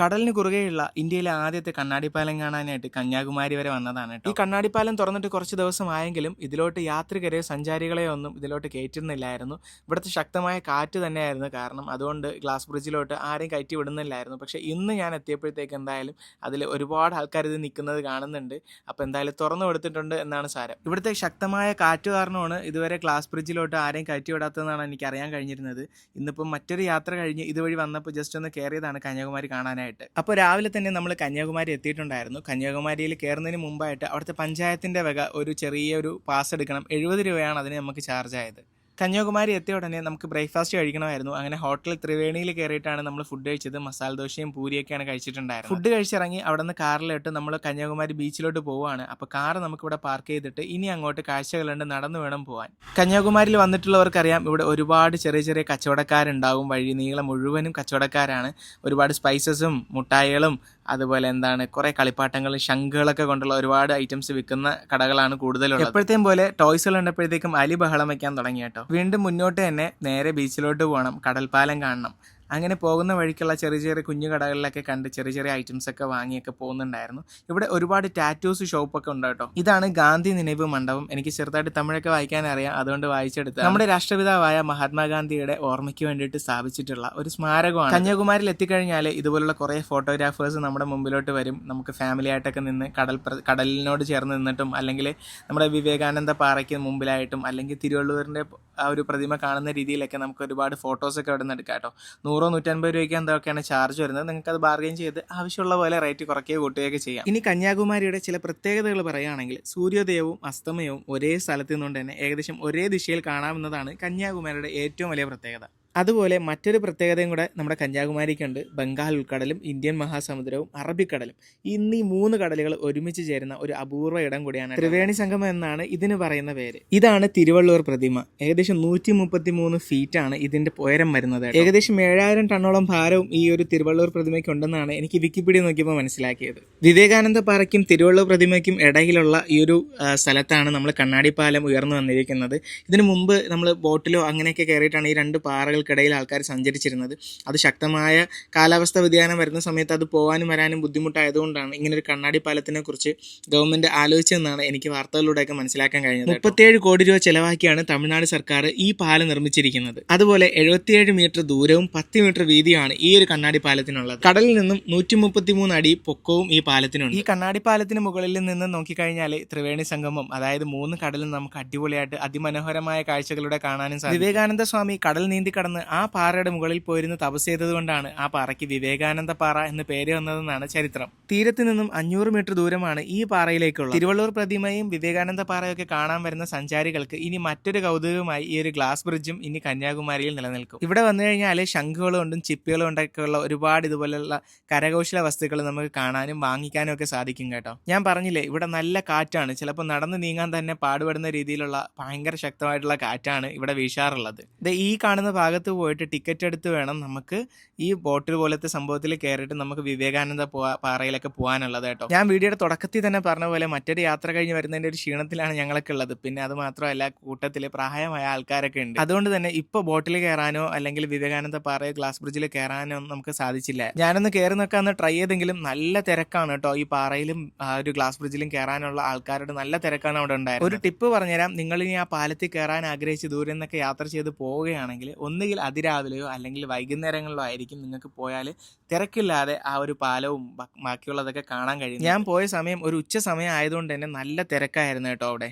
കടലിന് കുറുകെയുള്ള ഇന്ത്യയിലെ ആദ്യത്തെ കണ്ണാടിപ്പാലം കാണാനായിട്ട് കന്യാകുമാരി വരെ വന്നതാണ് കേട്ടോ. ഈ കണ്ണാടിപ്പാലം തുറന്നിട്ട് കുറച്ച് ദിവസം ആയെങ്കിലും ഇതിലോട്ട് യാത്രികരെയോ സഞ്ചാരികളെയോ ഒന്നും ഇതിലോട്ട് കയറ്റുന്നില്ലായിരുന്നു ഇവിടുത്തെ ശക്തമായ കാറ്റ് തന്നെയായിരുന്നു കാരണം. അതുകൊണ്ട് ഗ്ലാസ് ബ്രിഡ്ജിലോട്ട് ആരെയും കയറ്റി വിടുന്നില്ലായിരുന്നു. പക്ഷേ ഇന്ന് ഞാൻ എത്തിയപ്പോഴത്തേക്ക് എന്തായാലും അതിൽ ഒരുപാട് ആൾക്കാർ ഇത് നിൽക്കുന്നത് കാണുന്നുണ്ട്. അപ്പോൾ എന്തായാലും തുറന്നു കൊടുത്തിട്ടുണ്ട് എന്നാണ് സാരം. ഇവിടുത്തെ ശക്തമായ കാറ്റ് കാരണമാണ് ഇതുവരെ ഗ്ലാസ് ബ്രിഡ്ജിലോട്ട് ആരെയും കയറ്റി വിടാത്തതെന്നാണ് എനിക്ക് അറിയാൻ കഴിഞ്ഞിരുന്നത്. ഇന്നിപ്പം മറ്റൊരു യാത്ര കഴിഞ്ഞ് ഇതുവഴി വന്നപ്പോൾ ജസ്റ്റ് ഒന്ന് കയറിയതാണ് കന്യാകുമാരി കാണാനായിട്ട്. അപ്പോൾ രാവിലെ തന്നെ നമ്മൾ കന്യാകുമാരി എത്തിയിട്ടുണ്ടായിരുന്നു. കന്യാകുമാരിയിൽ കയറുന്നതിന് മുമ്പായിട്ട് അവിടുത്തെ പഞ്ചായത്തിന്റെ വക ഒരു ചെറിയൊരു പാസ് എടുക്കണം. എഴുപത് രൂപയാണ് അതിന് നമുക്ക് ചാർജ് ആയത്. കന്യാകുമാരി എത്തിയ ഉടനെ നമുക്ക് ബ്രേക്ക്ഫാസ്റ്റ് കഴിക്കണമായിരുന്നു. അങ്ങനെ ഹോട്ടൽ ത്രിവേണിയിൽ കയറിയിട്ടാണ് നമ്മൾ ഫുഡ് കഴിച്ചത്. മസാല ദോശയും പൂരിയൊക്കെയാണ് കഴിച്ചിട്ടുണ്ടായിരുന്നത്. ഫുഡ് കഴിച്ചിറങ്ങി അവിടെ നിന്ന് കാറിലിട്ട് നമ്മൾ കന്യാകുമാരി ബീച്ചിലോട്ട് പോവുകയാണ്. അപ്പോൾ കാർ നമുക്കിവിടെ പാർക്ക് ചെയ്തിട്ട് ഇനി അങ്ങോട്ട് കാഴ്ചകളുണ്ട് നടന്നു വേണം പോകാൻ കന്യാകുമാരിയിൽ വന്നിട്ടുള്ളവർക്കറിയാം ഇവിടെ ഒരുപാട് ചെറിയ ചെറിയ കച്ചവടക്കാരുണ്ടാവും. വഴി നീളം മുഴുവനും കച്ചവടക്കാരാണ്. ഒരുപാട് സ്പൈസസും മുട്ടായികളും അതുപോലെ എന്താണ് കുറെ കളിപ്പാട്ടങ്ങളും ശംഖുകളൊക്കെ കൊണ്ടുള്ള ഒരുപാട് ഐറ്റംസ് വിൽക്കുന്ന കടകളാണ് കൂടുതലുള്ളത്. എപ്പോഴത്തെയും പോലെ ടോയ്സുകൾ ഉണ്ടപ്പോഴത്തേക്കും അലി ബഹളം വയ്ക്കാൻ തുടങ്ങി കേട്ടോ. വീണ്ടും മുന്നോട്ട് തന്നെ നേരെ ബീച്ചിലോട്ട് പോകണം കടൽപ്പാലം കാണണം. അങ്ങനെ പോകുന്ന വഴിക്കുള്ള ചെറിയ ചെറിയ കുഞ്ഞു കടകളിലൊക്കെ കണ്ട് ചെറിയ ചെറിയ ഐറ്റംസ് ഒക്കെ വാങ്ങിയൊക്കെ പോകുന്നുണ്ടായിരുന്നു. ഇവിടെ ഒരുപാട് ടാറ്റൂസ് ഷോപ്പൊക്കെ ഉണ്ട് കേട്ടോ. ഇതാണ് ഗാന്ധി നിனைവ് മണ്ഡപം. എനിക്ക് ചെറുതായിട്ട് തമിഴൊക്കെ വായിക്കാൻ അറിയാം. അതുകൊണ്ട് വായിച്ചെടുത്ത് നമ്മുടെ രാഷ്ട്രപിതാവായ മഹാത്മാഗാന്ധിയുടെ ഓർമ്മയ്ക്ക് വേണ്ടിയിട്ട് സ്ഥാപിച്ചിട്ടുള്ള ഒരു സ്മാരകമാണ്. കന്യാകുമാരിയിൽ എത്തിക്കഴിഞ്ഞാൽ ഇതുപോലുള്ള കുറേ ഫോട്ടോഗ്രാഫേഴ്സ് നമ്മുടെ മുമ്പിലോട്ട് വരും. നമുക്ക് ഫാമിലി ആയിട്ടൊക്കെ നിന്ന് കടൽ കടലിനോട് ചേർന്ന് നിന്നിട്ടും അല്ലെങ്കിൽ നമ്മുടെ വിവേകാനന്ദ പാറയ്ക്ക് മുമ്പിലായിട്ടും അല്ലെങ്കിൽ തിരുവള്ളൂരിന്റെ ആ ഒരു പ്രതിമ കാണുന്ന രീതിയിലൊക്കെ നമുക്ക് ഒരുപാട് ഫോട്ടോസൊക്കെ അവിടെ നിന്ന് എടുക്കാം കേട്ടോ. നൂറോ നൂറ്റൻപത് രൂപയ്ക്ക് എന്തൊക്കെയാണ് ചാർജ് വരുന്നത്? നിങ്ങൾക്ക് അത് ബാർഗെയിൻ ചെയ്ത് ആവശ്യമുള്ള പോലെ റേറ്റ് കുറയ്ക്കുകയോ കൂട്ടുകയൊക്കെ ചെയ്യാം. ഇനി കന്യാകുമാരിയുടെ ചില പ്രത്യേകതകൾ പറയുകയാണെങ്കിൽ സൂര്യോദയവും അസ്തമയവും ഒരേ സ്ഥലത്ത് നിന്നുകൊണ്ട് തന്നെ ഏകദേശം ഒരേ ദിശയിൽ കാണാവുന്നതാണ് കന്യാകുമാരിയുടെ ഏറ്റവും വലിയ പ്രത്യേകത. അതുപോലെ മറ്റൊരു പ്രത്യേകതയും കൂടെ നമ്മുടെ കന്യാകുമാരിക്കുണ്ട്. ബംഗാൾ ഉൾക്കടലും ഇന്ത്യൻ മഹാസമുദ്രവും അറബിക്കടലും. ഇന്നീ മൂന്ന് കടലുകൾ ഒരുമിച്ച് ചേരുന്ന ഒരു അപൂർവ ഇടം കൂടിയാണ് ത്രിവേണി സംഗമം എന്നാണ് ഇതിന് പറയുന്ന പേര്. ഇതാണ് തിരുവള്ളൂർ പ്രതിമ. ഏകദേശം നൂറ്റി മുപ്പത്തി മൂന്ന് ഫീറ്റ് ആണ് ഇതിന്റെ ഉയരം വരുന്നത് ഏകദേശം ഏഴായിരം ടണ്ണോളം ഭാരവും ഈ ഒരു തിരുവള്ളൂർ പ്രതിമയ്ക്ക് ഉണ്ടെന്നാണ് എനിക്ക് വിക്കിപീഡിയ നോക്കിയപ്പോൾ മനസ്സിലാക്കിയത്. വിവേകാനന്ദ പാറയ്ക്കും തിരുവള്ളൂർ പ്രതിമയ്ക്കും ഇടയിലുള്ള ഈ ഒരു സ്ഥലത്താണ് നമ്മൾ കണ്ണാടിപ്പാലം ഉയർന്നു വന്നിരിക്കുന്നത്. ഇതിനു മുമ്പ് നമ്മൾ ബോട്ടിലോ അങ്ങനെയൊക്കെ കയറിയിട്ടാണ് ഈ രണ്ട് പാറകൾക്കിടയിൽ ആൾക്കാർ സഞ്ചരിച്ചിരുന്നത്. അത് ശക്തമായ കാലാവസ്ഥ വ്യതിയാനം വരുന്ന സമയത്ത് അത് പോകാനും വരാനും ബുദ്ധിമുട്ടായതുകൊണ്ടാണ് ഇങ്ങനൊരു കണ്ണാടി പാലത്തിനെ കുറിച്ച് ഗവൺമെന്റ് ആലോചിച്ചതെന്നാണ് എനിക്ക് വാർത്തകളിലൂടെയൊക്കെ മനസ്സിലാക്കാൻ കഴിഞ്ഞത് മുപ്പത്തേഴ് കോടി രൂപ ചെലവാക്കിയാണ് തമിഴ്നാട് സർക്കാർ ഈ പാലം നിർമ്മിച്ചിരിക്കുന്നത്. അതുപോലെ എഴുപത്തിയേഴ് മീറ്റർ ദൂരവും പത്ത് മീറ്റർ വീതിയാണ് ഈ ഒരു കണ്ണാടി പാലത്തിനുള്ളത്. കടലിൽ നിന്നും നൂറ്റി മുപ്പത്തിമൂന്ന് അടി പൊക്കവും ഈ പാലത്തിനുണ്ട്. ഈ കണ്ണാടി പാലത്തിന് മുകളിൽ നിന്ന് നോക്കിക്കഴിഞ്ഞാൽ ത്രിവേണി സംഗമം അതായത് മൂന്ന് കടലും നമുക്ക് അടിപൊളിയായിട്ട് അതിമനോഹരമായ കാഴ്ചകളുടെ കാണാനും സാധിക്കും. വിവേകാനന്ദ സ്വാമി കടൽ നീന്തി കടന്ന് ആ പാറയുടെ മുകളിൽ പോയിരുന്ന് തപസ് ചെയ്തതുകൊണ്ടാണ് ആ പാറയ്ക്ക് വിവേകാനന്ദ പാറ എന്ന് പേര് വന്നതെന്നാണ് ചരിത്രം. തീരത്ത് നിന്നും അഞ്ഞൂറ് മീറ്റർ ദൂരമാണ് ഈ പാറയിലേക്കുള്ള തിരുവള്ളൂർ പ്രതിമയും വിവേകാനന്ദ പാറയൊക്കെ കാണാൻ വരുന്ന സഞ്ചാരികൾക്ക് ഇനി മറ്റൊരു കൗതുകമായി ഈ ഒരു ഗ്ലാസ് ബ്രിഡ്ജും ഇനി കന്യാകുമാരിയിൽ നിലനിൽക്കും. ഇവിടെ വന്നു കഴിഞ്ഞാൽ ശംഖുകളും കൊണ്ടും ചിപ്പികളും കൊണ്ടൊക്കെയുള്ള ഒരുപാട് ഇതുപോലെയുള്ള കരകൗശല വസ്തുക്കൾ നമുക്ക് കാണാനും വാങ്ങിക്കാനും ഒക്കെ സാധിക്കും കേട്ടോ. ഞാൻ പറഞ്ഞില്ലേ ഇവിടെ നല്ല കാറ്റാണ്. ചിലപ്പോൾ നടന്നു നീങ്ങാൻ തന്നെ പാടുപെടുന്ന രീതിയിലുള്ള ഭയങ്കര ശക്തമായിട്ടുള്ള കാറ്റാണ് ഇവിടെ വീശാറുള്ളത്. ഈ കാണുന്ന ഭാഗത്ത് പോയിട്ട് ടിക്കറ്റ് എടുത്ത് വേണം നമുക്ക് ഈ ബോട്ടിൽ പോലത്തെ സംഭവത്തിൽ കയറിയിട്ട് നമുക്ക് വിവേകാനന്ദ പോവാ പാറയിലൊക്കെ പോകാനുള്ളത് കേട്ടോ. ഞാൻ വീഡിയോയുടെ തുടക്കത്തിൽ തന്നെ പറഞ്ഞ പോലെ മറ്റൊരു യാത്ര കഴിഞ്ഞ് വരുന്നതിന്റെ ഒരു ക്ഷീണത്തിലാണ് ഞങ്ങളൊക്കെ ഉള്ളത്. പിന്നെ അത് മാത്രമല്ല കൂട്ടത്തിൽ പ്രായമായ ആൾക്കാരൊക്കെ ഉണ്ട്. അതുകൊണ്ട് തന്നെ ഇപ്പോൾ ബോട്ടിൽ കയറാനോ അല്ലെങ്കിൽ വിവേകാനന്ദ പാറയോ ഗ്ലാസ് ബ്രിഡ്ജിൽ കയറാനോ നമുക്ക് സാധിച്ചില്ല. ഞാനൊന്ന് കയറി നോക്കാന്ന് ട്രൈ ചെയ്തെങ്കിലും നല്ല തിരക്കാണ് കേട്ടോ. ഈ പാറയിലും ഒരു ഗ്ലാസ് ബ്രിഡ്ജിലും കയറാനുള്ള ആൾക്കാരുടെ നല്ല തിരക്കാണ് അവിടെ ഉണ്ടായത് ഒരു ടിപ്പ് പറഞ്ഞുതരാം. നിങ്ങൾ ഇനി ആ പാലത്തിൽ കയറാൻ ആഗ്രഹിച്ച് ദൂരെ നിന്നൊക്കെ യാത്ര ചെയ്ത് പോവുകയാണെങ്കിൽ ഒന്നുകിൽ അതിരാവിലെയോ അല്ലെങ്കിൽ വൈകുന്നേരങ്ങളിലോ ആയിരിക്കും നിങ്ങൾക്ക് പോയാൽ തിരക്കില്ലാതെ ആ ഒരു പാലവും ബാക്കിയുള്ളതൊക്കെ കാണാൻ കഴിയും ഞാൻ പോയ സമയം ഒരു ഉച്ച സമയം ആയതുകൊണ്ട് തന്നെ നല്ല തിരക്കായിരുന്നു കേട്ടോ അവിടെ.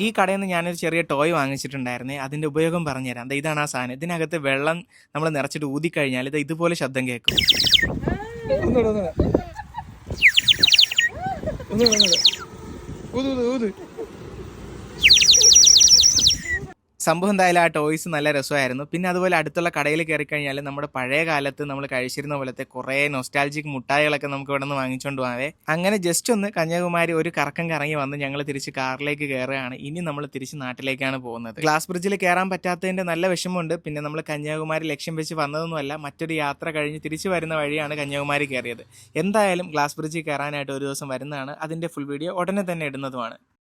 ഈ കടയിൽ നിന്ന് ഞാനൊരു ചെറിയ ടോയ് വാങ്ങിച്ചിട്ടുണ്ടായിരുന്നേ. അതിന്റെ ഉപയോഗം പറഞ്ഞുതരാം. ദേ ഇതാണ് ആ സാധനം. ഇതിനകത്ത് വെള്ളം നമ്മൾ നിറച്ചിട്ട് ഊതിക്കഴിഞ്ഞാൽ ഇത് ഇതുപോലെ ശബ്ദം കേൾക്കും. ഊത് ഊത് ഊത്. സംഭവം എന്തായാലും ആ ടോയ്സ് നല്ല രസമായിരുന്നു. പിന്നെ അതുപോലെ അടുത്തുള്ള കടയിൽ കയറി കഴിഞ്ഞാൽ നമ്മുടെ പഴയ കാലത്ത് നമ്മൾ കഴിച്ചിരുന്ന പോലത്തെ കുറേ നൊസ്റ്റാൾജിക് മുട്ടായികളൊക്കെ നമുക്ക് ഇവിടെ നിന്ന് വാങ്ങിച്ചുകൊണ്ട് പോകാവേ അങ്ങനെ ജസ്റ്റ് ഒന്ന് കന്യാകുമാരി ഒരു കറക്കം കറങ്ങി വന്ന് ഞങ്ങൾ തിരിച്ച് കാറിലേക്ക് കയറുകയാണ്. ഇനി നമ്മൾ തിരിച്ച് നാട്ടിലേക്കാണ് പോകുന്നത്. ഗ്ലാസ് ബ്രിഡ്ജിൽ കയറാൻ പറ്റാത്തതിന്റെ നല്ല വിഷമമുണ്ട്. പിന്നെ നമ്മൾ കന്യാകുമാരി ലക്ഷ്യം വെച്ച് വന്നതൊന്നുമല്ല മറ്റൊരു യാത്ര കഴിഞ്ഞ് തിരിച്ചു വരുന്ന വഴിയാണ് കന്യാകുമാരി കയറിയത്. എന്തായാലും ഗ്ലാസ് ബ്രിഡ്ജിൽ കയറാനായിട്ട് ഒരു ദിവസം വരുന്നതാണ്. അതിന്റെ ഫുൾ വീഡിയോ ഉടനെ തന്നെ ഇടുന്നതുമാണ്.